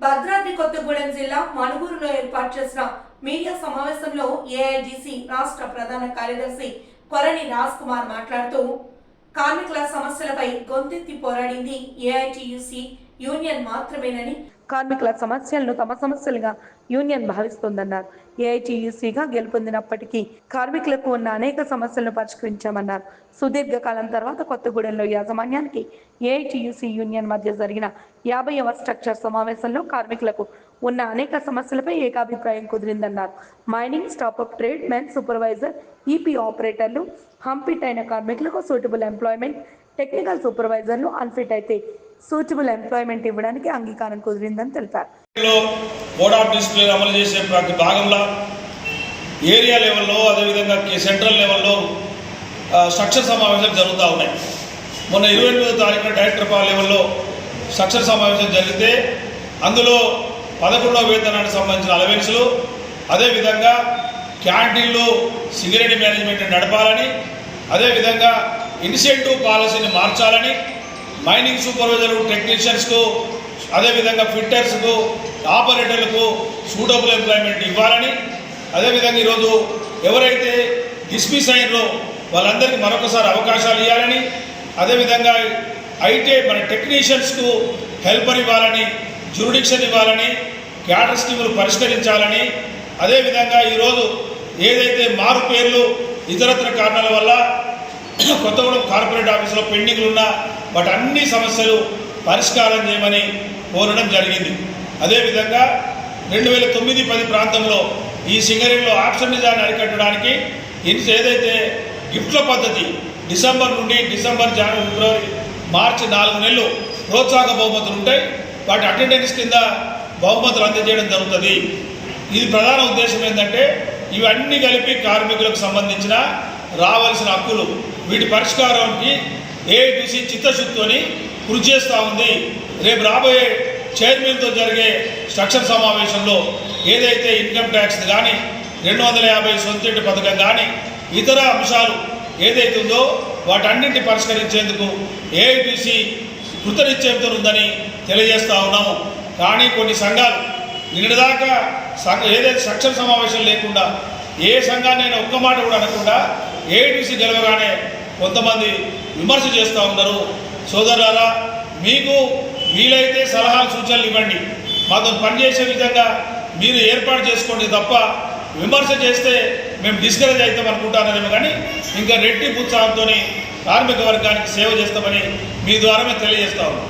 భద్రాద్రి కొత్తగూడెం జిల్లా మణుగూరులో ఏర్పాటు చేసిన మీడియా సమావేశంలో ఏఐడిసి రాష్ట్ర ప్రధాన కార్యదర్శి కొరణి రాజ్ కుమార్ మాట్లాడుతూ కార్మికుల సమస్యలపై గొంతెత్తి పోరాడింది ఏఐటియుసి యూనియన్ మాత్రమేనని కార్మికుల సమస్యలను తమ సమస్యలుగా యూనియన్ భావిస్తోందన్నారు. ఏఐటియుసిగా గెలుపొందినప్పటికీ కార్మికులకు ఉన్న అనేక సమస్యలను పరిష్కరించామన్నారు. సుదీర్ఘకాలం తర్వాత కొత్తగూడెంలో యాజమాన్యానికి ఏఐటియుసి యూనియన్ మధ్య జరిగిన యాభైవ స్ట్రక్చర్ సమావేశంలో కార్మికులకు ఉన్న అనేక సమస్యలపై ఏకాభిప్రాయం కుదిరిందన్నారు. Mining staff up trade men supervisor EP ఆపరేటర్లు హంపిట్ అయిన కార్మికులకు సూటబుల్ ఎంప్లాయ్మెంట్ టెక్నికల్ సూపర్వైజర్లు అన్ఫిట్ అయితే సూటబుల్ ఎంప్లాయ్మెంట్ ఇవ్వడానికి అంగీకారం కుదిరిందని తెలిపారు. బోర్డ్ ఆఫ్ డిస్ప్లే అమలు చేసే భాగంలో ఏరియా లెవెల్లో అదేవిధంగా సెంట్రల్ లెవెల్లో స్ట్రక్చర్ సమావేశాలు జరుగుతూ ఉన్నాయి. మొన్న ఇరవై ఎనిమిదో తారీఖున డైరెక్టర్ పా లెవెల్లో స్ట్రక్చర్ సమావేశం జరిగితే అందులో పదకొండవ వేతనానికి సంబంధించిన అలవెన్స్లు అదేవిధంగా క్యాంటీన్లు సిగరెట్ మేనేజ్మెంట్ నడపాలని అదేవిధంగా ఇన్సెంటివ్ పాలసీని మార్చాలని మైనింగ్ సూపర్వైజర్ టెక్నీషియన్స్కు అదేవిధంగా ఫిట్టర్స్కు ఆపరేటర్లకు సూటబుల్ ఎంప్లాయ్మెంట్ ఇవ్వాలని. అదేవిధంగా ఈరోజు ఎవరైతే డిస్మిస్ అయినరో వాళ్ళందరికీ మరొకసారి అవకాశాలు ఇవ్వాలని అదేవిధంగా అయితే మన టెక్నీషియన్స్కు హెల్పర్ ఇవ్వాలని జ్యూరిడిక్షన్ ఇవ్వాలని క్యాడర్ స్కీములు పరిష్కరించాలని. అదేవిధంగా ఈరోజు ఏదైతే మారు పేర్లు ఇతరత్ర కారణాల వల్ల కొత్తగూడెం కార్పొరేట్ ఆఫీసులో పెండింగ్లు ఉన్న వాటి అన్ని సమస్యలు పరిష్కారం చేయమని కోరడం జరిగింది. అదేవిధంగా రెండు వేల తొమ్మిది పది ప్రాంతంలో ఈ సింగరేణిలో ఆప్షన్ నిజాన్ని అరికట్టడానికి ఇన్స్ ఏదైతే గిఫ్ట్ల పద్ధతి డిసెంబర్ నుండి డిసెంబర్ జనవరి ఫిబ్రవరి మార్చి నాలుగు నెలలు ప్రోత్సాహక బహుమతులు ఉంటాయి. వాటి అటెండెన్స్ కింద బహుమతులు అందజేయడం జరుగుతుంది. ఇది ప్రధాన ఉద్దేశం ఏంటంటే ఇవన్నీ కలిపి కార్మికులకు సంబంధించిన రావాల్సిన హక్కులు వీటి పరిష్కారానికి ఏఐటీసీ చిత్తశుద్ధితోని కృషి చేస్తూ ఉంది. రేపు రాబోయే చైర్మన్తో జరిగే స్ట్రక్చర్ సమావేశంలో ఏదైతే ఇన్కమ్ ట్యాక్స్ కానీ రెండు వందల యాభై సొంతింటి పథకం కానీ ఇతర అంశాలు ఏదైతే ఉందో వాటన్నింటిని పరిష్కరించేందుకు ఏఐటీసీ కృతనిశ్చయంతో ఉందని తెలియజేస్తా ఉన్నాము. కానీ కొన్ని సంఘాలు నిన్నదాకా సంఘ ఏదైతే స్ట్రక్చర్ సమావేశం లేకుండా ఏ సంఘాన్నైనా ఒక్క మాట కూడా అనకుండా ఏఐటీసీ గెలవగానే కొంతమంది విమర్శ చేస్తూ ఉన్నారు. సోదరులారా మీకు వీలైతే సలహా సూచనలు ఇవ్వండి. మాతో పనిచేసే విధంగా మీరు ఏర్పాటు చేసుకోండి తప్ప విమర్శ చేస్తే మేము డిస్కరేజ్ అవుతాం అనుకుంటానేమో కానీ ఇంకా రెట్టి ఉత్సాహంతో కార్మిక వర్గానికి సేవ చేస్తామని మీ ద్వారా మేము తెలియజేస్తా ఉన్నాం.